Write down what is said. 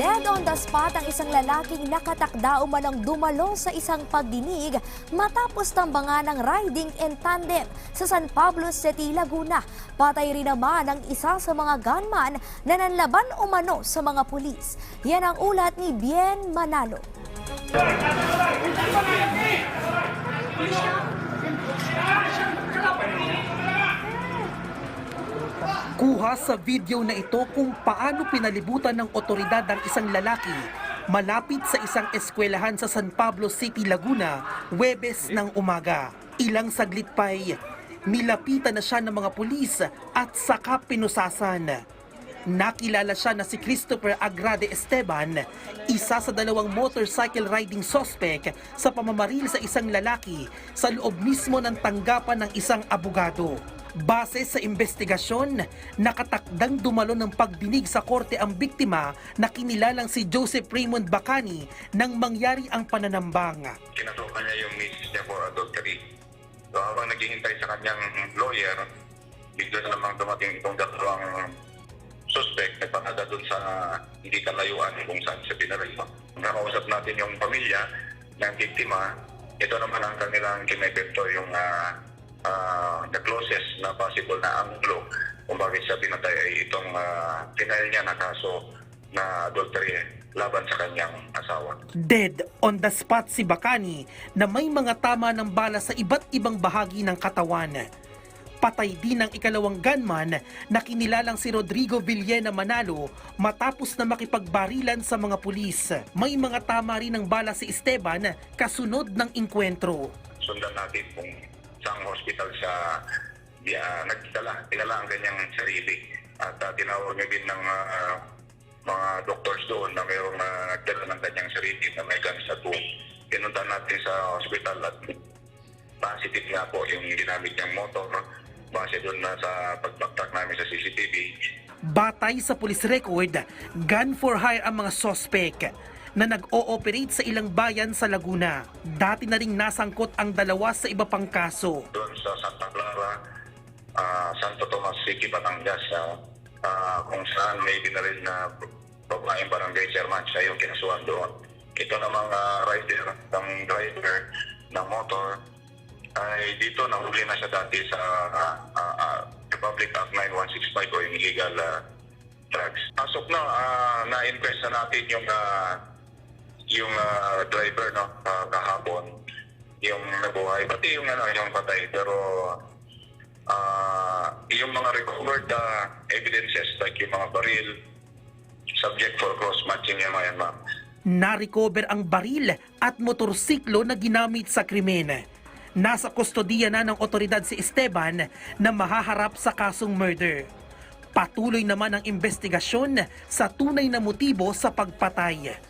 Dead on the spot ang isang lalaking nakatakda umanong dumalo sa isang pagdinig matapos tambangan ng riding in tandem sa San Pablo City, Laguna. Patay rin naman ang isa sa mga gunman na nanlaban umano sa mga pulis. Yan ang ulat ni Bien Manalo. Kuha sa video na ito kung paano pinalibutan ng otoridad ang isang lalaki malapit sa isang eskwelahan sa San Pablo City, Laguna, Webes ng umaga. Ilang saglit pa'y nilapitan na siya ng mga pulis at saka pinusasan. Nakilala siya na si Christopher Agrade Esteban, isa sa dalawang motorcycle riding suspect sa pamamaril sa isang lalaki sa loob mismo ng tanggapan ng isang abogado. Base sa investigasyon, nakatakdang dumalo ng pagdinig sa korte ang biktima na kinilalang si Joseph Raymond Bacani nang mangyari ang pananambang. kinasukan niya yung misis niya for adultery. So habang naghihintay sa kanyang lawyer, bigla na namang dumating itong dalawang suspect na panada dun sa hindi kalayuan kung saan siya pinaril. Nakausap natin yung pamilya ng biktima. Ito naman ang kanilang kinebento yung ah, the closest na possible na anggulo kung bakit siya pinatay ay itong uh, niya na kaso na adultery laban sa kanyang asawa. Dead on the spot si Bacani na may mga tama ng bala sa iba't ibang bahagi ng katawan. Patay din ang ikalawang gunman na kinilalang si Rodrigo Villena Manalo matapos na makipagbarilan sa mga pulis. May mga tama rin ng bala si Esteban kasunod ng inkwentro. sundan natin kung saang hospital di, ah, nagdala, dinala ang kanyang sarili. At ah, tinawag niya din ng ah, mga doctors doon na mayroong uh, nagdala ng kanyang sarili na may gunshot wound. Pinunta natin sa hospital at positive nga po yung ginamit niyang motor base doon na sa pag-backtrack namin sa CCTV. Batay sa police record, gun for hire ang mga sospek na nag-ooperate sa ilang bayan sa Laguna. Dati na ring nasangkot ang dalawa sa iba pang kaso. doon sa Santa Clara, ah, Santo Tomas City, Batangas, ah, ah, kung saan may binaril na babaeng barangay chairman, siya yung kinasuhan doon. Ito namang ah, rider, ng driver ng motor, ay dito nahuli na siya dati sa ah, ah, ah, Republic Act 9165 o yung illegal ah, drugs. Pasok na, ah, na-impress na natin yung ah, yung ah, driver no ah, kahapon yung nabuhay pati yung ano yung patay pero ah yung mga recovered ah, evidences like yung mga baril subject for cross matching mga yan ma'am Na-recover ang baril at motorsiklo na ginamit sa krimen. Nasa kustodiya na ng otoridad si Esteban na mahaharap sa kasong murder. Patuloy naman ang investigasyon sa tunay na motibo sa pagpatay.